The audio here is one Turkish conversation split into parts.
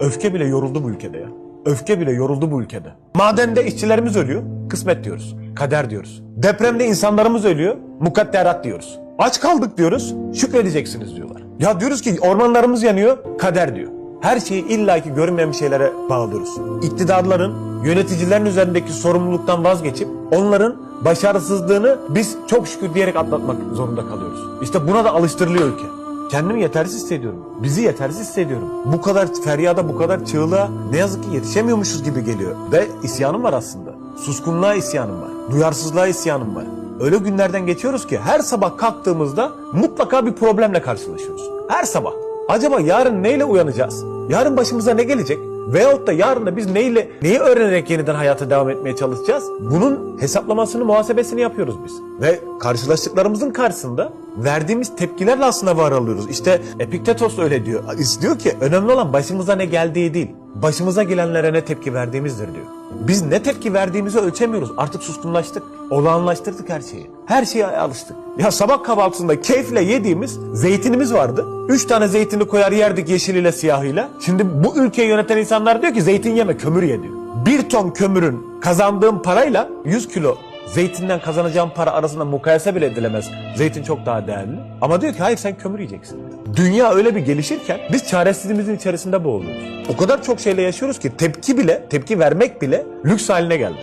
Öfke bile yoruldu bu ülkede ya. Öfke bile yoruldu bu ülkede. Madende işçilerimiz ölüyor. Kısmet diyoruz. Kader diyoruz. Depremde insanlarımız ölüyor. Mukadderat diyoruz. Aç kaldık diyoruz. Şükredeceksiniz diyorlar. Ya diyoruz ki ormanlarımız yanıyor. Kader diyor. Her şeyi illaki görünmeyen şeylere bağlıyoruz. İktidarların, yöneticilerin üzerindeki sorumluluktan vazgeçip onların başarısızlığını biz çok şükür diyerek atlatmak zorunda kalıyoruz. İşte buna da alıştırılıyor ülke. Kendimi yetersiz hissediyorum. Bizi yetersiz hissediyorum. Bu kadar feryada, bu kadar çığlığa ne yazık ki yetişemiyormuşuz gibi geliyor. Ve isyanım var aslında. Suskunluğa isyanım var. Duyarsızlığa isyanım var. Öyle günlerden geçiyoruz ki her sabah kalktığımızda mutlaka bir problemle karşılaşıyoruz. Her sabah. Acaba yarın neyle uyanacağız? Yarın başımıza ne gelecek? Veyahut da yarın da biz neyle, neyi öğrenerek yeniden hayata devam etmeye çalışacağız? Bunun hesaplamasını, muhasebesini yapıyoruz biz. Ve karşılaştıklarımızın karşısında verdiğimiz tepkilerle aslında var alıyoruz. İşte Epiktetos öyle diyor. İstiyor ki önemli olan başımıza ne geldiği değil, başımıza gelenlere ne tepki verdiğimizdir diyor. Biz ne tepki verdiğimizi ölçemiyoruz. Artık suskunlaştık. Olağanlaştırdık her şeyi. Her şeye alıştık. Ya sabah kahvaltısında keyifle yediğimiz zeytinimiz vardı. Üç tane zeytini koyar yerdik yeşiliyle siyahıyla. Şimdi bu ülkeyi yöneten insanlar diyor ki zeytin yeme kömür ye diyor. Bir ton kömürün kazandığım parayla 100 kilo zeytinden kazanacağım para arasında mukayese bile edilemez. Zeytin çok daha değerli. Ama diyor ki hayır sen kömür yiyeceksin. Dünya öyle bir gelişirken biz çaresizliğimizin içerisinde boğuluyoruz. O kadar çok şeyle yaşıyoruz ki tepki bile, tepki vermek bile lüks haline geldi.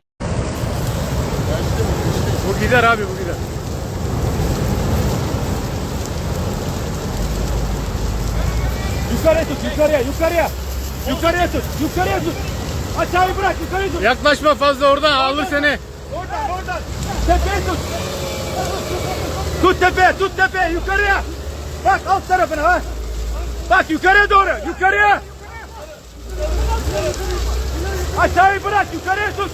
Bu gider abi bu gider. Yukarıya tut, yukarıya, yukarıya. Yukarıya tut, yukarıya tut. Aşağıyı bırak, yukarıya tut. Yaklaşma fazla oradan alır seni. Oradan, oradan. Tepeye tut. Tut tepeye, tut tepeye, yukarıya. Bak alt tarafına bak. Bak yukarıya doğru, yukarıya. Aşağıyı bırak, yukarıya tut.